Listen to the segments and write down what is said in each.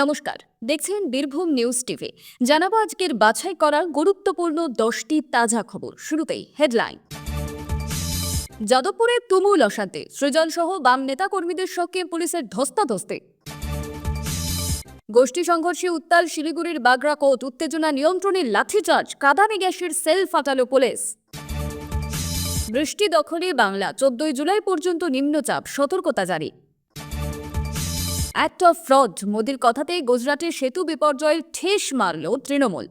নমস্কার, দেখছেন Birbhum news TV. জানাব আজকের বাছাই করা গুরুত্বপূর্ণ দশটি তাজা খবর। শুরুতেই হেডলাইন। যাদবপুরে তুমুল অশান্তি। সৃজন সহ বাম নেতা কর্মীদের সঙ্গে পুলিশের ধস্তাধস্তি। গোষ্ঠী সংঘর্ষে উত্তাল শিলিগুড়ির বাগড়াকোট উত্তেজনা নিয়ন্ত্রণে লাঠিচার্জ। কাঁদানে গ্যাসের সেল ফাটালো পুলিশ। বৃষ্টি দখলে বাংলা। চোদ্দই জুলাই পর্যন্ত নিম্নচাপ। সতর্কতা জারি। Act of fraud. মোদির কথাতেই গুজরাটের সেতু বিপর্যয়ের ঠেস মারল তৃণমূল।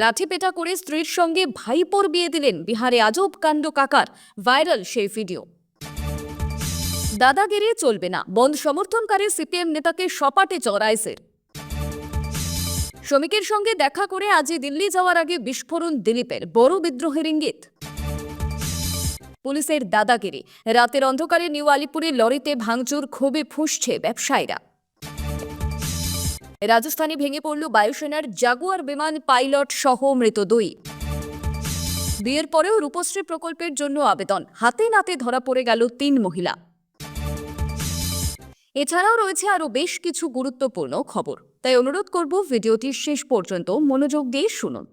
লাঠিপেটা করে স্ত্রীর সঙ্গে ভাইপোর বিয়ে দিলেন বিহারে আজব কাণ্ড কাকার, ভাইরাল সেই ভিডিও। দাদাগিরি চলবে না, বন্ধ সমর্থনকারী সিপিএম নেতাকে সপাটে চড়াইসের শ্রমিকের সঙ্গে দেখা করে আজই দিল্লি যাওয়ার আগে বিস্ফোরণ দিলীপের, বড় বিদ্রোহের ইঙ্গিত। পুলিশের দাদাগিরি। রাতের অন্ধকারে নিউ আলিপুরে লরিতে ভাঙচুর, ক্ষোভে ফুঁসছে ব্যবসায়ীরা। রাজস্থানে ভেঙে পড়ল বায়ুসেনার জাগুয়ার বিমান পাইলট সহ মৃত দুই। বিয়ের পরেও রূপশ্রী প্রকল্পের জন্য আবেদন। হাতে নাতে ধরা পড়ে গেল তিন মহিলা। এছাড়াও রয়েছে আরও বেশ কিছু গুরুত্বপূর্ণ খবর। তাই অনুরোধ করব ভিডিওটির শেষ পর্যন্ত মনোযোগ দিয়ে শুনুন।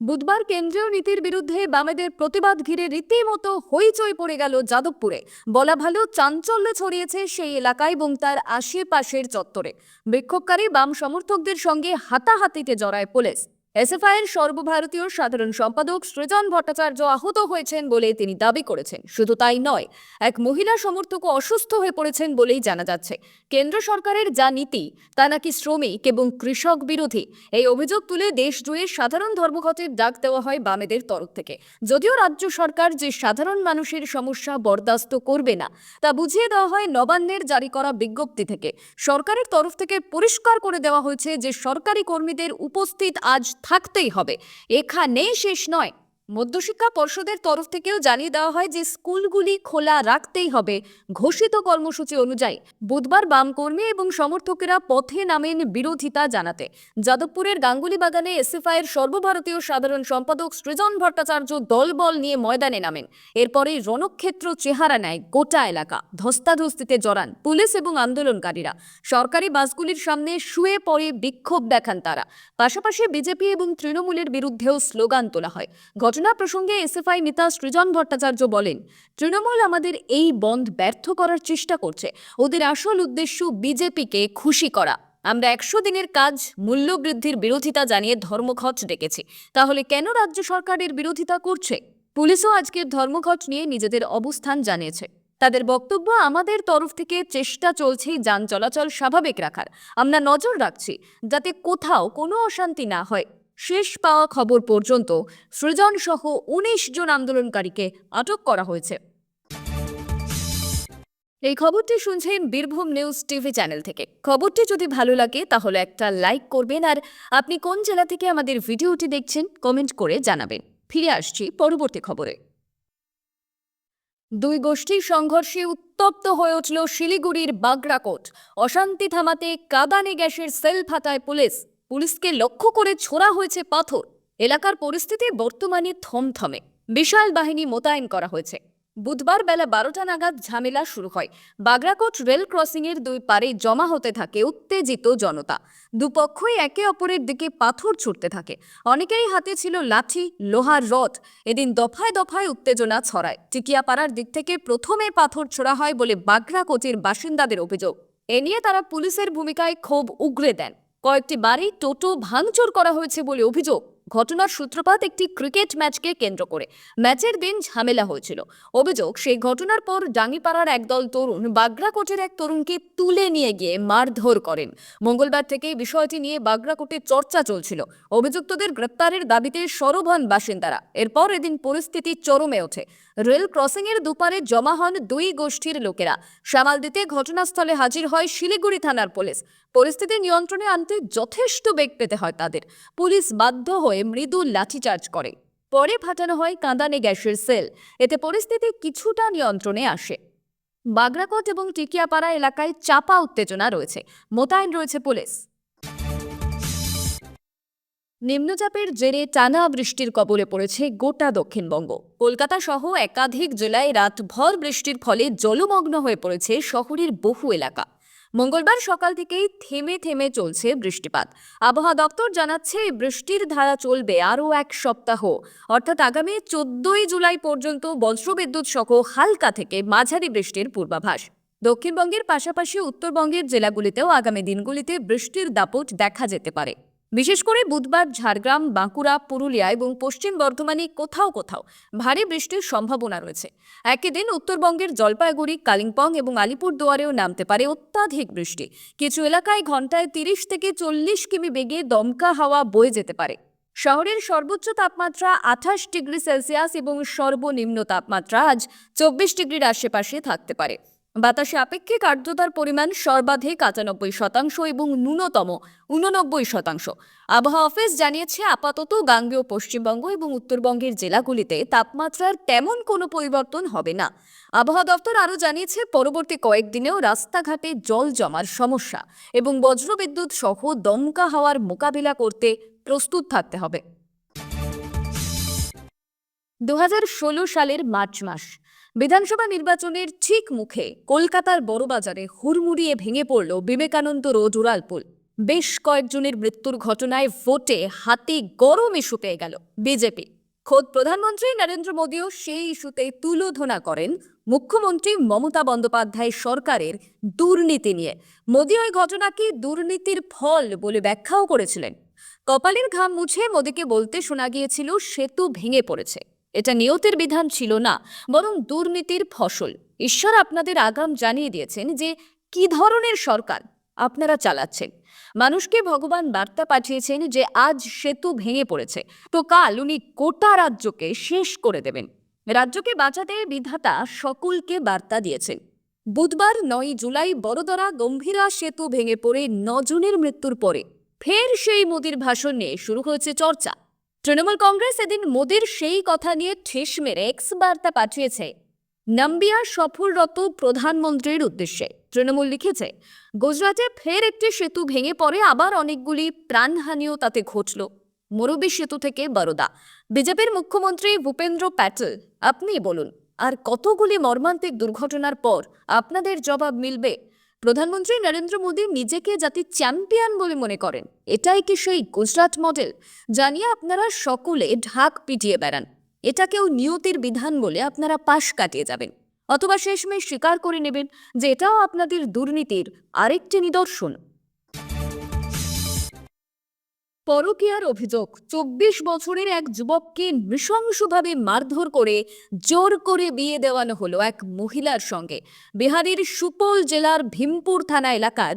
বুধবার কেন্দ্রীয় নীতির বিরুদ্ধে বামেদের প্রতিবাদ ঘিরে রীতিমতো হইচই পড়ে গেল যাদবপুরে। বলা ভালো, চাঞ্চল্য ছড়িয়েছে সেই এলাকায় এবং তার আশেপাশের চত্বরে। বিক্ষোভকারী বাম সমর্থকদের সঙ্গে হাতাহাতিতে জড়ায় পুলিশ। এসএফআইয়ের সর্বভারতীয় সাধারণ সম্পাদক সৃজন ভট্টাচার্য আহত হয়েছেন বলে তিনি দাবি করেছেন। শুধু তাই নয়, এক মহিলা সমর্থকও অসুস্থ হয়ে পড়েছেন বলেই জানা যাচ্ছে। কেন্দ্র সরকারের যা নীতি, তা নাকি শ্রমিক এবং কৃষক বিরোধী, এই অভিযোগ তুলে দেশ জুড়ে সাধারণ ধর্মঘটের ডাক দেওয়া হয় বামেদের তরফ থেকে। যদিও রাজ্য সরকার যে সাধারণ মানুষের সমস্যা বরদাস্ত করবে না, তা বুঝিয়ে দেওয়া হয় নবান্নের জারি করা বিজ্ঞপ্তি থেকে। সরকারের তরফ থেকে পরিষ্কার করে দেওয়া হয়েছে যে সরকারি কর্মীদের উপস্থিত আজ থাকতেই হবে। এখানে শেষ নয়। মধ্যশিক্ষা পর্ষদের তরফ থেকেও জানিয়ে দেওয়া হয় যে স্কুলগুলি খোলা রাখতেই হবে ঘোষিত কর্মসূচি অনুযায়ী। বুধবার বাম কর্মী এবং সমর্থকেরা পথে নামেন বিরোধিতা জানাতে। যাদবপুরের গাঙ্গুলি বাগানে এসএফআইয়ের সর্বভারতীয় সাধারণ সম্পাদক সৃজন ভট্টাচার্য দলবল নিয়ে ময়দানে নামেন। এরপরে রণক্ষেত্র চেহারা নেয় গোটা এলাকা। ধস্তাধস্তিতে জড়ান পুলিশ এবং আন্দোলনকারীরা। সরকারি বাসগুলির সামনে শুয়ে পড়ে বিক্ষোভ দেখান তারা। পাশাপাশি বিজেপি এবং তৃণমূলের বিরুদ্ধেও স্লোগান তোলা হয়। ঘটনা প্রসঙ্গে এসএফআই নেতা সৃজন ভট্টাচার্য বলেন, তৃণমূল আমাদের এই বন্ধ ব্যর্থ করার চেষ্টা করছে। ওদের আসল উদ্দেশ্য বিজেপিকে খুশি করা। আমরা একশো দিনের কাজ মূল্যবৃদ্ধির বিরোধিতা জানিয়ে ধর্মঘট ডেকেছি। তাহলে কেন রাজ্য সরকারের বিরোধিতা করছে? পুলিশও আজকের ধর্মঘট নিয়ে নিজেদের অবস্থান জানিয়েছে। তাদের বক্তব্য, আমাদের তরফ থেকে চেষ্টা চলছে যান চলাচল স্বাভাবিক রাখার। আমরা নজর রাখছি যাতে কোথাও কোনো অশান্তি না হয়। শেষ পাওয়া খবর পর্যন্ত সৃজন সহ উনিশ জন আন্দোলনকারীকে আটক করা হয়েছে। এই খবরটি শুনছেন বীরভূম নিউজ টিভি চ্যানেল থেকে। খবরটি যদি ভালো লাগে, তাহলে একটা লাইক করবেন আর আপনি কোন জেলা থেকে আমাদের ভিডিওটি দেখছেন, কমেন্ট করে জানাবেন। ফিরে আসছি পরবর্তী খবরে। দুই গোষ্ঠীর সংঘর্ষে উত্তপ্ত হয়ে উঠল শিলিগুড়ির বাগড়াকোট। অশান্তি থামাতে কাদানে গ্যাসের সেল ফাটায় পুলিশ। পুলিশকে লক্ষ্য করে ছোড়া হয়েছে পাথর। এলাকার পরিস্থিতি বর্তমানে থমথমে। বিশাল বাহিনী মোতায়েন করা হয়েছে। বুধবার বেলা বারোটা নাগাদ ঝামেলা শুরু হয়। বাগড়াকোট রেল ক্রসিংয়ের দুই পারে জমা হতে থাকে উত্তেজিত জনতা। দুপক্ষই একে অপরের দিকে পাথর ছুটতে থাকে। অনেকেই হাতে ছিল লাঠি, লোহার রড। এদিন দফায় দফায় উত্তেজনা ছড়ায়। টিকিয়াপাড়ার দিক থেকে প্রথমে পাথর ছোড়া হয় বলে বাগড়াকোটের বাসিন্দাদের অভিযোগ। এ নিয়ে তারা পুলিশের ভূমিকায় ক্ষোভ উগরে দেন। কয়েকটি বাড়ি টোটো ভাঙচুর করা হয়েছে বলে অভিযোগ। ঘটনার সূত্রপাত একটি ক্রিকেট ম্যাচকে কেন্দ্র করে। ম্যাচের দিন ঝামেলা হয়েছিল। অভিযোগ, সেই ঘটনার পর ডাঙ্গিপাড়ার একদল তরুণ বাগড়াকোটের এক তরুণকে তুলে নিয়ে গিয়ে মারধর করেন। মঙ্গলবার থেকে বিষয়টি নিয়ে বাগড়াকোটে চর্চা চলছিল। অভিযুক্তদের গ্রেপ্তারের দাবিতে সরব হন বাসিন্দারা। এরপর এদিন পরিস্থিতি চরমে ওঠে। রেল ক্রসিংয়ের দুপারে জমা হন দুই গোষ্ঠীর লোকেরা। সামাল দিতে ঘটনাস্থলে হাজির হয় শিলিগুড়ি থানার পুলিশ। পরিস্থিতি নিয়ন্ত্রণে আনতে যথেষ্ট বেগ পেতে হয় তাদের। পুলিশ বাধ্য হয়ে মৃদু লাঠিচার্জ করে। পরে ফাটানো হয় কাঁদানে গ্যাসের সেল। এতে পরিস্থিতি কিছুটা নিয়ন্ত্রণে আসে। বাগড়াকোট এবং টিকিয়াপাড়া এলাকায় চাপা উত্তেজনা রয়েছে। মোতায়েন রয়েছে পুলিশ। নিম্নচাপের জেরে টানা বৃষ্টির কবলে পড়েছে গোটা দক্ষিণবঙ্গ। কলকাতা সহ একাধিক জেলায় রাতভর বৃষ্টির ফলে জলমগ্ন হয়ে পড়েছে শহরের বহু এলাকা। মঙ্গলবার সকাল থেকেই থেমে থেমে চলছে বৃষ্টিপাত। আবহাওয়া দপ্তর জানাচ্ছে, বৃষ্টির ধারা চলবে আরও এক সপ্তাহ। অর্থাৎ আগামী চোদ্দই জুলাই পর্যন্ত বজ্রবিদ্যুৎ সহ হালকা থেকে মাঝারি বৃষ্টির পূর্বাভাস। দক্ষিণবঙ্গের পাশাপাশি উত্তরবঙ্গের জেলাগুলিতেও আগামী দিনগুলিতে বৃষ্টির দাপট দেখা যেতে পারে। বিশেষ করে বুধবার ঝাড়গ্রাম, বাঁকুড়া, পুরুলিয়া এবং পশ্চিম বর্ধমানে কোথাও কোথাও ভারী বৃষ্টির সম্ভাবনা রয়েছে। একই দিন উত্তরবঙ্গের জলপাইগুড়ি, কালিম্পং এবং আলিপুরদুয়ারেও নামতে পারে অত্যাধিক বৃষ্টি। কিছু এলাকায় ঘন্টায় তিরিশ থেকে চল্লিশ কিমি বেগে দমকা হাওয়া বয়ে যেতে পারে। শহরের সর্বোচ্চ তাপমাত্রা আঠাশ ডিগ্রি সেলসিয়াস এবং সর্বনিম্ন তাপমাত্রা আজ চব্বিশ ডিগ্রির আশেপাশে থাকতে পারে। বাতাসে আপেক্ষিক আর্দ্রতার পরিমাণ সর্বাধিক আটানব্বই শতাংশ এবং ন্যূনতম উননব্বই শতাংশ। আবহাওয়া অফিস জানিয়েছে, আপাতত গাঙ্গেয় পশ্চিমবঙ্গ এবং উত্তরবঙ্গের জেলাগুলিতে তাপমাত্রার তেমন কোনো পরিবর্তন হবে না। আবহাওয়া দপ্তর আরও জানিয়েছে, পরবর্তী কয়েকদিনেও রাস্তাঘাটে জল জমার সমস্যা এবং বজ্রবিদ্যুৎ সহ দমকা হাওয়ার মোকাবিলা করতে প্রস্তুত থাকতে হবে। দু হাজার ষোলো সালের মার্চ মাস বিধানসভা নির্বাচনের ঠিক মুখে কলকাতার বড়বাজারে হুড়মুড়িয়ে ভেঙে পড়ল বিবেকানন্দ রোড, উড়ালপুল। বেশ কয়েকজনের মৃত্যুর ঘটনায় ভোটে হাতে গরম ইস্যু পেয়ে গেল। বিজেপি। খোদ প্রধানমন্ত্রী নরেন্দ্র মোদীও সেই ইস্যুতে তুলোধনা করেন মুখ্যমন্ত্রী মমতা বন্দ্যোপাধ্যায় সরকারের দুর্নীতি নিয়ে। মোদী ওই ঘটনাকে দুর্নীতির ফল বলে ব্যাখ্যাও করেছিলেন। কপালের ঘাম মুছে মোদীকে বলতে শোনা গিয়েছিল, সেতু ভেঙে পড়েছে। এটা নিয়তের বিধান ছিল না, বরং দুর্নীতির ফসল। ঈশ্বর আপনাদের আগাম জানিয়ে দিয়েছেন যে, কি ধরনের সরকার আপনারা চালাচ্ছেন? মানুষকে ভগবান বার্তা পাঠিয়েছেন যে, আজ সেতু ভেঙে পড়েছে। তো কাল উনি গোটা রাজ্যকে শেষ করে দেবেন। রাজ্যকে বাঁচাতে বিধাতা সকলকে বার্তা দিয়েছেন। বুধবার নয় জুলাই বড়দরা গম্ভীরা সেতু ভেঙে পড়ে নজনের মৃত্যুর পরে ফের সেই মোদির ভাষণ নিয়ে শুরু হয়েছে চর্চা। তৃণমূল কংগ্রেস এদিন মোদির সেই কথা নিয়ে ঠেস মেরে এক্স বার্তা পাঠিয়েছে নাম্বিয়া সফররত প্রধানমন্ত্রীর উদ্দেশ্যে। তৃণমূল লিখেছে, গুজরাটে ফের একটি সেতু ভেঙে পড়ে, আবার অনেকগুলি প্রাণহানিও তাতে ঘটল। মোরবি সেতু থেকে বরোদা। বিজেপির মুখ্যমন্ত্রী ভূপেন্দ্র প্যাটেল, আপনি বলুন, আর কতগুলি মর্মান্তিক দুর্ঘটনার পর আপনাদের জবাব মিলবে? প্রধানমন্ত্রী নরেন্দ্র মোদী নিজেকে জাতির চ্যাম্পিয়ন বলে মনে করেন। এটাই কি সেই গুজরাট মডেল জানিয়ে আপনারা সকলে ঢাক পিটিয়ে বেড়ান। এটাকেও নিয়তির বিধান বলে আপনারা পাশ কাটিয়ে যাবেন। অথবা শেষমেশ স্বীকার করে নেবেন যে এটাও আপনাদের দুর্নীতির আরেকটি নিদর্শন। পরকীয়ার অভিযোগ, চব্বিশ বছরের এক যুবককে নৃশংসভাবে মারধর করে জোর করে বিয়ে দেওয়ানো হলো এক মহিলার সঙ্গে। বিহারের সুপল জেলার ভীমপুর থানা এলাকার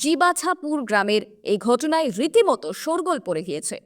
জিবাছাপুর গ্রামের এই ঘটনায় রীতিমতো শোরগোল পড়ে গিয়েছে।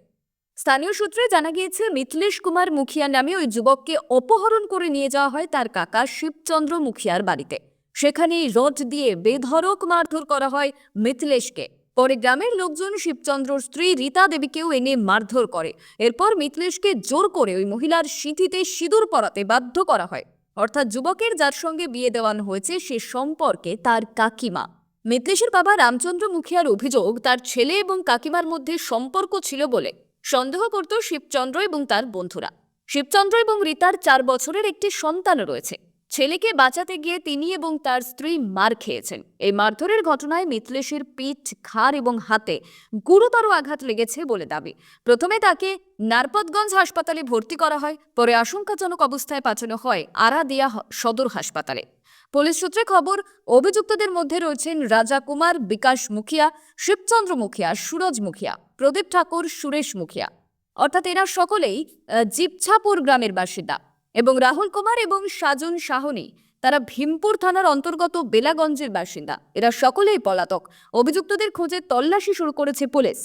স্থানীয় সূত্রে জানা গিয়েছে, মিথলেশ কুমার মুখিয়া নামে ওই যুবককে অপহরণ করে নিয়ে যাওয়া হয় তার কাকা শিবচন্দ্র মুখিয়ার বাড়িতে। সেখানেই রড দিয়ে বেধড়ক মারধর করা হয় মিথিলেশকে। পরে গ্রামের লোকজন শিবচন্দ্রর স্ত্রী রীতা দেবীকেও এনে মারধর করে। এরপর মিথিলেশকে জোর করে ওই মহিলার সিঁথিতে সিঁদুর পরাতে বাধ্য করা হয়। অর্থাৎ যুবকের যার সঙ্গে বিয়ে দেওয়ানো হয়েছে, সে সম্পর্কে তার কাকিমা। মিথলেশের বাবা রামচন্দ্র মুখিয়ার অভিযোগ, তার ছেলে এবং কাকিমার মধ্যে সম্পর্ক ছিল বলে সন্দেহ করত শিবচন্দ্র এবং তার বন্ধুরা। শিবচন্দ্র এবং রীতার চার বছরের একটি সন্তান রয়েছে। ছেলেকে বাঁচাতে গিয়ে তিনি এবং তার স্ত্রী মার খেয়েছেন। এই মারধরের ঘটনায় মিথলেশের পিঠ, ঘাড় এবং হাতে গুরুতর আঘাত লেগেছে বলে দাবি। প্রথমে তাকে নারপতগঞ্জ হাসপাতালে ভর্তি করা হয়, পরে আশঙ্কাজনক অবস্থায় পাঠানো হয় আরাদিয়া হ- সদর হাসপাতালে। পুলিশ সূত্রে খবর, অভিযুক্তদের মধ্যে রয়েছেন রাজা কুমার, বিকাশ মুখিয়া, শিবচন্দ্র মুখিয়া, সুরজ মুখিয়া, প্রদীপ ঠাকুর, সুরেশ মুখিয়া। অর্থাৎ এরা সকলেই জিপছাপুর গ্রামের বাসিন্দা। এবং রাহুল কুমার এবং সাজন সাহনি, তারা ভীমপুর থানার অন্তর্গত বেলাগঞ্জের বাসিন্দা। এরা সকলেই পলাতক। অভিযুক্তদের খোঁজে তল্লাশি শুরু করেছে পুলিশ।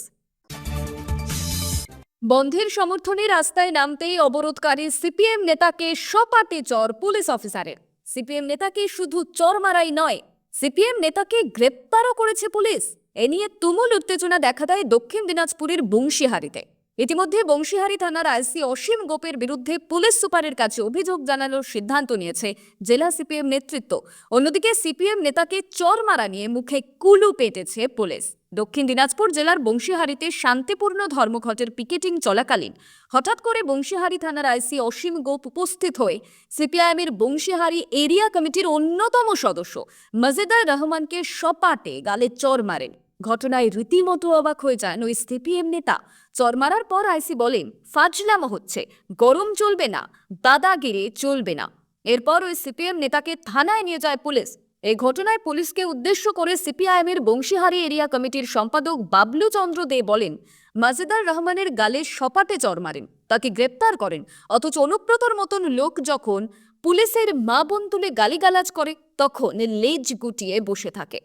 বন্ধের সমর্থনে রাস্তায় নামতেই অবরোধকারী সিপিএম নেতাকে সপাটে চর পুলিশ অফিসারের। সিপিএম নেতাকে শুধু চর মারাই নয়, সিপিএম নেতাকে গ্রেপ্তারও করেছে পুলিশ। এ নিয়ে তুমুল উত্তেজনা দেখা দেয় দক্ষিণ দিনাজপুরের বংশীহারিতে ইতিমধ্যে বংশীহারি থানার আইসি অসীম গোপের বিরুদ্ধে পুলিশ সুপারের কাছে অভিযোগ জানানোর সিদ্ধান্ত নিয়েছে জেলা সিপিএম নেতৃত্ব। অন্যদিকে সিপিএম নেতাকে চর মারা নিয়ে মুখে কুলু পেটেছে পুলিশ। দক্ষিণ দিনাজপুর জেলার বংশীহারিতে শান্তিপূর্ণ ধর্মঘটের পিকেটিং চলাকালীন হঠাৎ করে বংশীহারি থানার আইসি অসীম গোপ উপস্থিত হয়ে সিপিআইএমের বংশীহারি এরিয়া কমিটির অন্যতম সদস্য মজেদার রহমানকে সপাটে গালে চর মারেন। ঘটনায় রীতিমতো অবাক হয়ে যান ওই সিপিএম নেতা। চর মারার পর আইসি বলেন, ফাজলামো হচ্ছে, গরম চলবে না, দাদাগিরি চলবে না। এরপর ওই সিপিএম নেতাকে থানায় নিয়ে যায় পুলিশ। এই ঘটনায় পুলিশকে উদ্দেশ্য করে সিপিআইএমের বংশীহারি এরিয়া কমিটির সম্পাদক বাবলু চন্দ্র দে বলেন, মাজেদার রহমানের গালে সপাটে চর মারেন, তাকে গ্রেপ্তার করেন। অথচ অনুব্রতর মতন লোক যখন পুলিশের মা বোন তুলে গালিগালাজ করে, তখন লেজ গুটিয়ে বসে থাকে।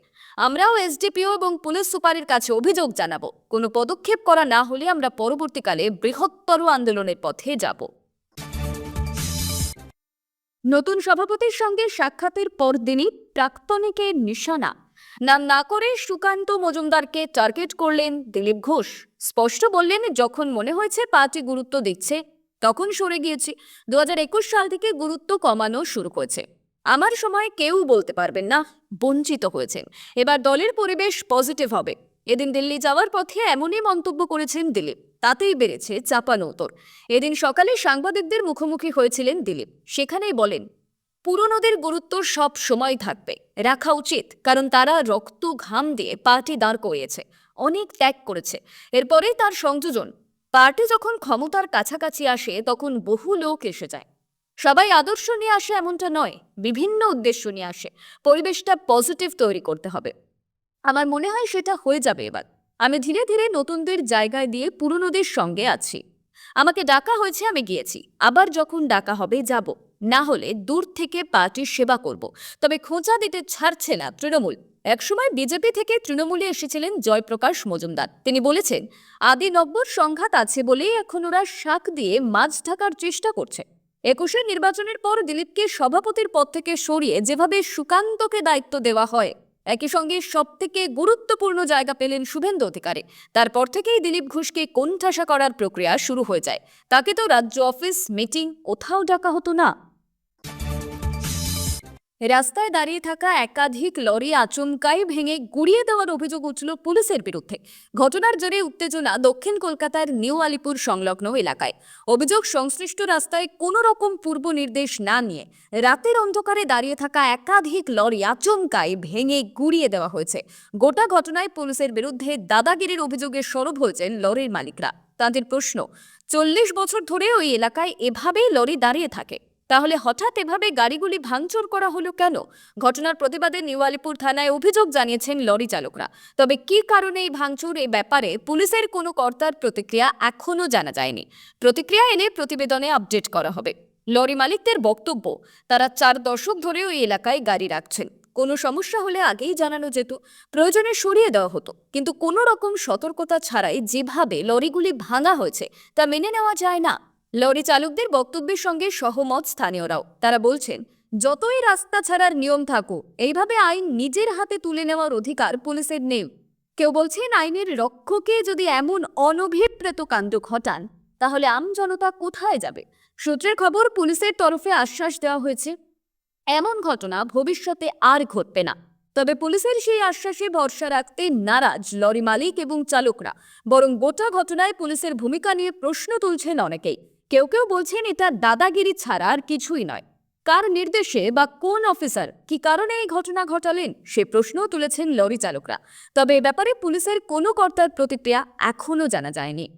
আমরাও এসডিপিও এবং পুলিশ সুপারের কাছে অভিযোগ জানাব। কোনো পদক্ষেপ করা না হলে আমরা পরবর্তীকালে বৃহত্তর আন্দোলনের পথে যাব। নতুন সভাপতির সঙ্গে সাক্ষাতের পরদিনই প্রাক্তনিকের নিশানা। নাম না করে সুকান্ত মজুমদারকে টার্গেট করলেন দিলীপ ঘোষ। স্পষ্ট বললেন, যখন মনে হয়েছে পার্টি গুরুত্ব দিচ্ছে, তখন সরে গিয়েছি। দু হাজার একুশ সাল থেকে গুরুত্ব কমানো শুরু করেছে। আমার সময় কেউ বলতে পারবেন না, বঞ্চিত হয়েছেন। এবার দলের পরিবেশ পজিটিভ হবে। এদিন দিল্লি যাওয়ার পথে এমনই মন্তব্য করেছেন দিলীপ। তাতেই বেড়েছে চাপানৌতর এদিন সকালে সাংবাদিকদের মুখোমুখি হয়েছিলেন দিলীপ। সেখানেই বলেন, পুরনোদের গুরুত্ব সব সময় থাকবে। রাখা উচিত, কারণ তারা রক্ত ঘাম দিয়ে পার্টি দাঁড় করিয়েছে, অনেক ত্যাগ করেছে। এরপরেই তার সংযোজন। পার্টি যখন ক্ষমতার কাছাকাছি আসে, তখন বহু লোক এসে যায়। সবাই আদর্শ নিয়ে আসে এমনটা নয়, বিভিন্ন উদ্দেশ্য নিয়ে আসে। পরিবেশটা পজিটিভ তৈরি করতে হবে। আমার মনে হয় সেটা হয়ে যাবে এবার। আমি ধীরে ধীরে নতুনদের জায়গায় দিয়ে পুরনোদের সঙ্গে আছি। আমাকে ডাকা হয়েছে, আমি গিয়েছি। আবার যখন ডাকা হবে, যাব। না হলে দূর থেকে পার্টির সেবা করব। তবে খোঁচা দিতে ছাড়ছে না তৃণমূল। একসময় বিজেপি থেকে তৃণমূলে এসেছিলেন জয়প্রকাশ মজুমদার। তিনি বলেছেন, আদি নব্বর সংঘাত আছে বলেই এখন ওরা শাক দিয়ে মাছ ঢাকার চেষ্টা করছে। একুশের নির্বাচনের পর দিলীপকে সভাপতির পদ থেকে সরিয়ে যেভাবে সুকান্তকে দায়িত্ব দেওয়া হয়, একই সঙ্গে সব থেকে গুরুত্বপূর্ণ জায়গা পেলেন শুভেন্দু অধিকারী। তারপর থেকেই দিলীপ ঘোষকে কোণঠাসা করার প্রক্রিয়া শুরু হয়ে যায়। তাকে তো রাজ্য অফিস, মিটিং, কোথাও ডাকা হতো না। রাস্তায় দাঁড়িয়ে থাকা একাধিক লরি আচমকাই ভেঙে গুড়িয়ে দেওয়ার অভিযোগ উঠল পুলিশের বিরুদ্ধে। ঘটনার জেরে উত্তেজনা দক্ষিণ কলকাতার নিউ আলিপুর সংলগ্ন এলাকায়। অভিযোগ, সংশ্লিষ্ট রাস্তায় কোনো রকম পূর্ব নির্দেশ না নিয়ে রাতের অন্ধকারে দাঁড়িয়ে থাকা একাধিক লরি আচমকাই ভেঙে গুড়িয়ে দেওয়া হয়েছে। গোটা ঘটনায় পুলিশের বিরুদ্ধে দাদাগিরির অভিযোগে সরব হয়েছেন লরির মালিকরা। তাদের প্রশ্ন, চল্লিশ বছর ধরে ওই এলাকায় এভাবেই লরি দাঁড়িয়ে থাকে। তাহলে হঠাৎ এভাবে গাড়িগুলি ভাঙচুর করা হলো কেন? ঘটনার প্রতিবাদে নিউ আলিপুর থানায় অভিযোগ জানিয়েছেন লরি চালকরা। তবে কী কারণে এই ভাঙচুর এই ব্যাপারে পুলিশের কোনো কর্তার প্রতিক্রিয়া এখনও জানা যায়নি। প্রতিক্রিয়া এনে প্রতিবেদনে আপডেট করা হবে। লরি মালিকদের বক্তব্য, তারা চার দশক ধরে ওই এলাকায় গাড়ি রাখছেন। কোনো সমস্যা হলে আগেই জানানো যেত, প্রয়োজনে সরিয়ে দেওয়া হতো। কিন্তু কোনো রকম সতর্কতা ছাড়াই যেভাবে লরিগুলি ভাঙা হয়েছে, তা মেনে নেওয়া যায় না। লরি চালকদের বক্তব্যের সঙ্গে সহমত স্থানীয়রাও। তারা বলছেন, যতই রাস্তা ছাড়ার নিয়ম থাকুক, এইভাবে আইন নিজের হাতে তুলে নেওয়ার অধিকার পুলিশের নেই। কেউ বলছেন আইনের রক্ষকে যদি এমন অনভিপ্রেত কাণ্ড ঘটান, তাহলে আম জনতা কোথায় যাবে? সূত্রের খবর, পুলিশের তরফে আশ্বাস দেওয়া হয়েছে। এমন ঘটনা ভবিষ্যতে আর ঘটবে না। তবে পুলিশের সেই আশ্বাসে ভরসা রাখতে নারাজ লরি মালিক এবং চালকরা। বরং গোটা ঘটনায় পুলিশের ভূমিকা নিয়ে প্রশ্ন তুলছেন অনেকেই। কেউ কেউ বলছেন এটা দাদাগিরি ছাড়া আর কিছুই নয়। কার নির্দেশে বা কোন অফিসার কি কারণে এই ঘটনা ঘটালেন সে প্রশ্নও তুলেছেন লরি চালকরা। তবে এ ব্যাপারে পুলিশের কোনো কর্তার প্রতিক্রিয়া এখনও জানা যায়নি।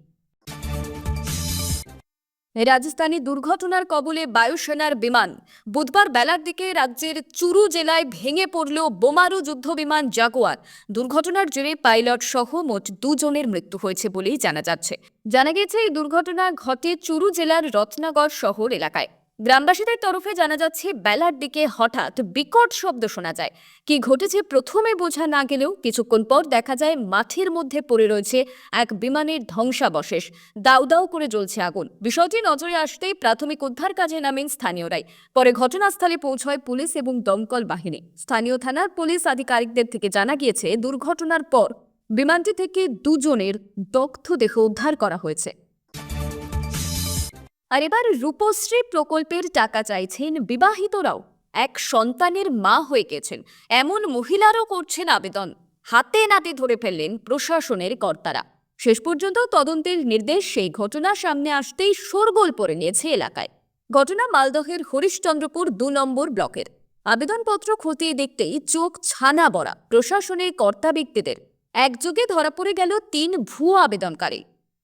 রাজস্থানে দুর্ঘটনার কবলে বায়ুসেনার বিমান। বুধবার বেলার দিকে রাজ্যের চুরু জেলায় ভেঙে পড়ল বোমারু যুদ্ধ বিমান জাগুয়ার। দুর্ঘটনার জেরে পাইলট সহ মোট দুজনের মৃত্যু হয়েছে বলেই জানা যাচ্ছে। জানা গেছে এই দুর্ঘটনা ঘটে চুরু জেলার রত্নাগড় শহর এলাকায়। গ্রামবাসীদের তরফে জানা যাচ্ছে, বেলার দিকে হঠাৎ বিকট শব্দ শোনা যায়। কি ঘটেছে প্রথমে বোঝা না গেলেও কিছুক্ষণ পর দেখা যায়, মাঠের মধ্যে পড়ে রয়েছে এক বিমানের ধ্বংসাবশেষ। দাউ দাউ করে জ্বলছে আগুন। বিষয়টি নজরে আসতেই প্রাথমিক উদ্ধার কাজে নামেন স্থানীয়রাই। পরে ঘটনাস্থলে পৌঁছয় পুলিশ এবং দমকল বাহিনী। স্থানীয় থানার পুলিশ আধিকারিকদের থেকে জানা গিয়েছে, দুর্ঘটনার পর বিমানটি থেকে দুজনের দগ্ধ দেহ উদ্ধার করা হয়েছে। আর এবার রূপশ্রী প্রকল্পের টাকা চাইছেন বিবাহিতরাও। এক সন্তানের মা হয়ে গেছেন। এমন মহিলারও করছেন আবেদন। হাতে নাতে ধরে ফেললেন প্রশাসনের কর্তারা। শেষ পর্যন্ত তদন্তের নির্দেশ সেই ঘটনা সামনে আসতেই শোরগোল পড়ে নিয়েছে এলাকায়। ঘটনা মালদহের হরিশ্চন্দ্রপুর দু নম্বর ব্লকের। আবেদনপত্র খতিয়ে দেখতেই চোখ ছানা বড়া প্রশাসনের কর্তা ব্যক্তিদের। একযোগে ধরা পড়ে গেল তিন ভুয়ো আবেদনকারী।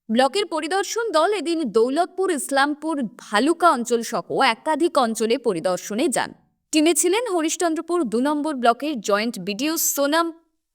ব্লকের পরিদর্শন দল এদিন দৌলতপুর, ইসলামপুর, ভালুকা অঞ্চল সহ একাধিক অঞ্চলে পরিদর্শনে যান। টিমে ছিলেন হরিশ্চন্দ্রপুর দু নম্বর ব্লকের joint BDO Sonam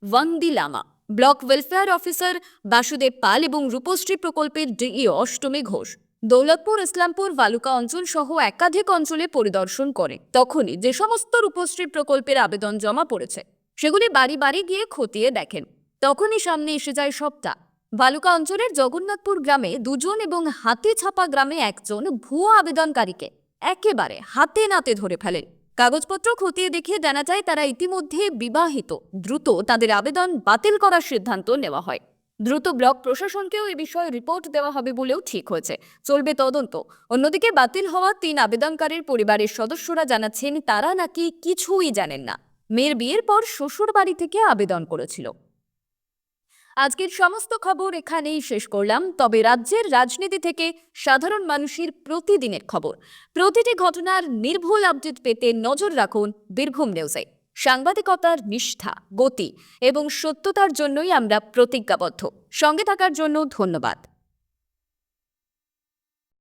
Wangdi Lama block welfare officer Basudeb Pal এবং রূপশ্রী প্রকল্পের ডিইও অষ্টমী ঘোষ। দৌলতপুর, ইসলামপুর, ভালুকা অঞ্চল সহ একাধিক অঞ্চলে পরিদর্শন করে। তখনই যে সমস্ত রূপশ্রী প্রকল্পের আবেদন জমা পড়েছে, সেগুলি বাড়ি বাড়ি গিয়ে খতিয়ে দেখেন। তখনই সামনে এসে যায় সবটা। ভালুকা অঞ্চলের জগন্নাথপুর গ্রামে দুজন এবং হাতে ছাপা গ্রামে একজন ভুয়ো আবেদনকারীকে একেবারে হাতে নাতে ধরে ফেলেন কাগজপত্র খতিয়ে দেখে জানা যায়, তারা ইতিমধ্যে বিবাহিত। দ্রুত তাদের আবেদন বাতিল করার সিদ্ধান্ত নেওয়া হয়। দ্রুত ব্লক প্রশাসনকেও এ বিষয়ে রিপোর্ট দেওয়া হবে বলেও ঠিক হয়েছে। চলবে তদন্ত। অন্যদিকে বাতিল হওয়া তিন আবেদনকারীর পরিবারের সদস্যরা জানাচ্ছেন, তারা নাকি কিছুই জানেন না। মেয়ের বিয়ের পর শ্বশুর বাড়ি থেকে আবেদন করেছিল। আজকের সমস্ত খবর এখানেই শেষ করলাম। তবে রাজ্যের রাজনীতি থেকে সাধারণ মানুষের প্রতিদিনের খবর। প্রতিটি ঘটনার নির্ভুল আপডেট পেতে নজর রাখুন বীরভূম নিউজে। সাংবাদিকতার নিষ্ঠা, গতি এবং সত্যতার জন্যই আমরা প্রতিজ্ঞাবদ্ধ। সঙ্গে থাকার জন্য ধন্যবাদ।